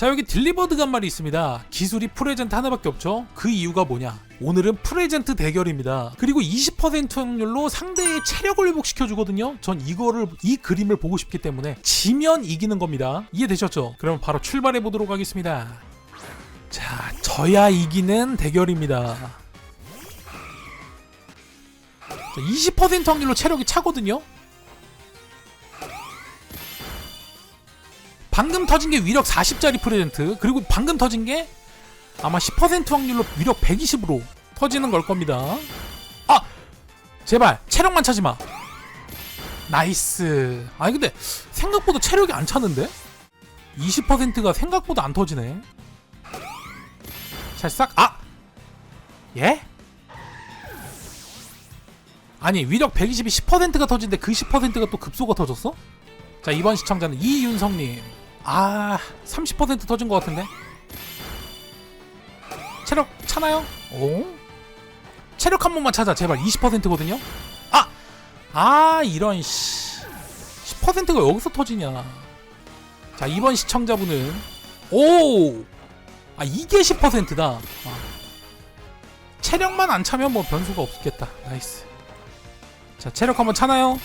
자 여기 딜리버드가 한 말이 있습니다. 기술이 프레젠트 하나밖에 없죠? 그 이유가 뭐냐? 오늘은 프레젠트 대결입니다. 그리고 20% 확률로 상대의 체력을 회복시켜 주거든요. 전 이거를 이 그림을 보고 싶기 때문에 지면 이기는 겁니다. 이해되셨죠? 그럼 바로 출발해 보도록 하겠습니다. 자 져야 이기는 대결입니다. 자, 20% 확률로 체력이 차거든요 방금 터진 게 위력 40짜리 프레젠트 그리고 방금 터진 게 아마 10% 확률로 위력 120으로 터지는 걸 겁니다. 아! 제발 체력만 차지 마. 나이스. 아니 근데 생각보다 체력이 안 차는데? 20%가 생각보다 안 터지네. 찰싹 아! 예? 아니 위력 120이 10%가 터진데 그 10%가 또 급소가 터졌어? 자 이번 시청자는 이윤성님 아 30% 터진 것 같은데 체력 차나요? 오 체력 한 번만 찾아 제발 20%거든요 아! 아 이런 씨 10%가 여기서 터지냐 자 이번 시청자분은 오! 아 이게 10%다 아. 체력만 안 차면 뭐 변수가 없겠다 나이스 자 체력 한번 차나요?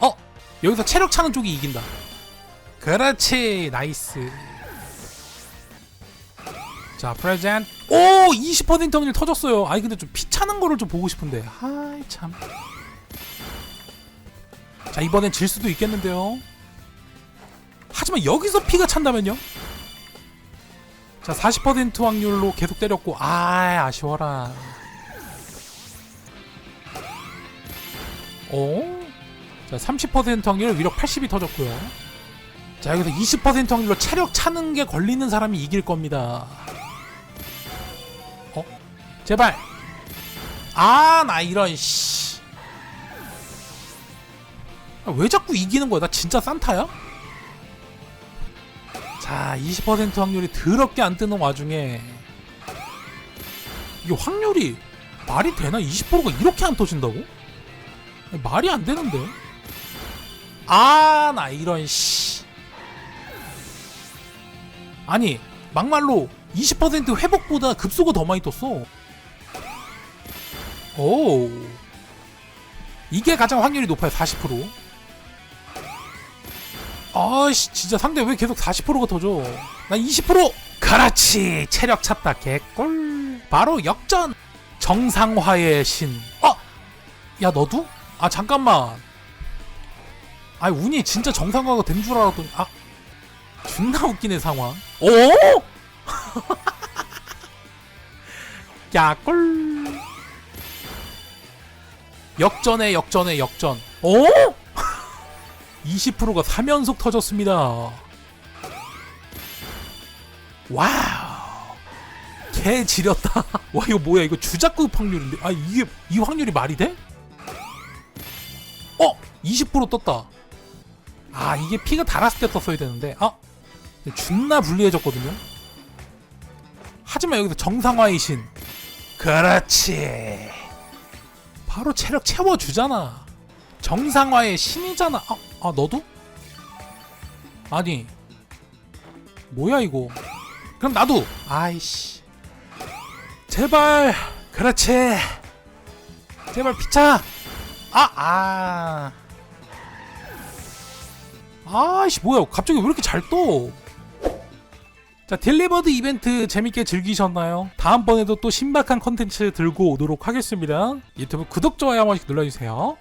어? 여기서 체력 차는 쪽이 이긴다 그렇지 나이스. 자 프레젠. 오 20% 확률 터졌어요. 아니 근데 좀 피 차는 거를 좀 보고 싶은데. 아이 참자 이번엔 질 수도 있겠는데요. 하지만 여기서 피가 찬다면요? 자 40% 확률로 계속 때렸고 아 아쉬워라. 오? 자30% 확률 위력 80이 터졌고요 자 여기서 20% 확률로 체력 차는 게 걸리는 사람이 이길 겁니다. 어? 제발. 아 나 이런 씨. 아, 왜 자꾸 이기는 거야? 나 진짜 산타야? 자, 20% 확률이 더럽게 안 뜨는 와중에 이게 확률이 말이 되나? 20%가 이렇게 안 터진다고? 말이 안 되는데. 아, 나 이런 씨. 아니 막말로 20% 회복보다 급소가 더 많이 떴어. 오. 이게 가장 확률이 높아요. 40%. 아씨 진짜 상대 왜 계속 40%가 터져? 나 20%. 그렇지. 체력 찼다. 개꿀. 바로 역전. 정상화의 신. 어? 야 너도? 아 잠깐만. 아 운이 진짜 정상화가 된 줄 알았더니 아 존나 웃기네 상황. 오? 야 꿀. 역전에 역전에 역전. 오? 20%가 3연속 터졌습니다. 와우. 개 지렸다. 와 이거 뭐야 이거 주작급 확률인데. 아 이게 이 확률이 말이 돼? 어? 20% 떴다. 아 이게 피가 달았을 때 떴어야 되는데. 아 존나 불리해졌거든요. 하지만 여기서 정상화의 신. 그렇지. 바로 체력 채워주잖아. 정상화의 신이잖아. 아, 아 너도? 아니. 뭐야 이거. 그럼 나도. 아이씨. 제발. 그렇지. 제발 피차. 아, 아. 아이씨 뭐야 갑자기 왜 이렇게 잘 떠? 자 딜리버드 이벤트 재밌게 즐기셨나요? 다음번에도 또 신박한 컨텐츠 들고 오도록 하겠습니다 유튜브 구독 좋아요 한 번씩 눌러주세요